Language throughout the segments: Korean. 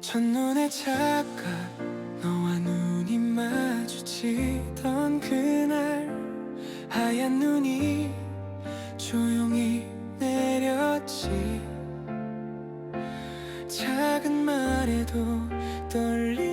첫눈에 착각 너와 눈이 마주치던 그날 하얀 눈이 조용히 내렸지. 작은 말에도 떨리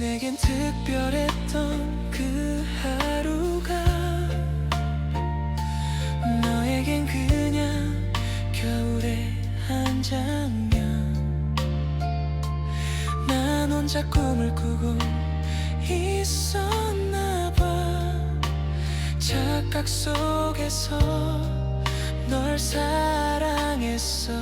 내겐 특별했던 그 하루가 너에겐 그냥 겨울의 한 장면. 난 혼자 꿈을 꾸고 있었나 봐. 착각 속에서 널 사랑했어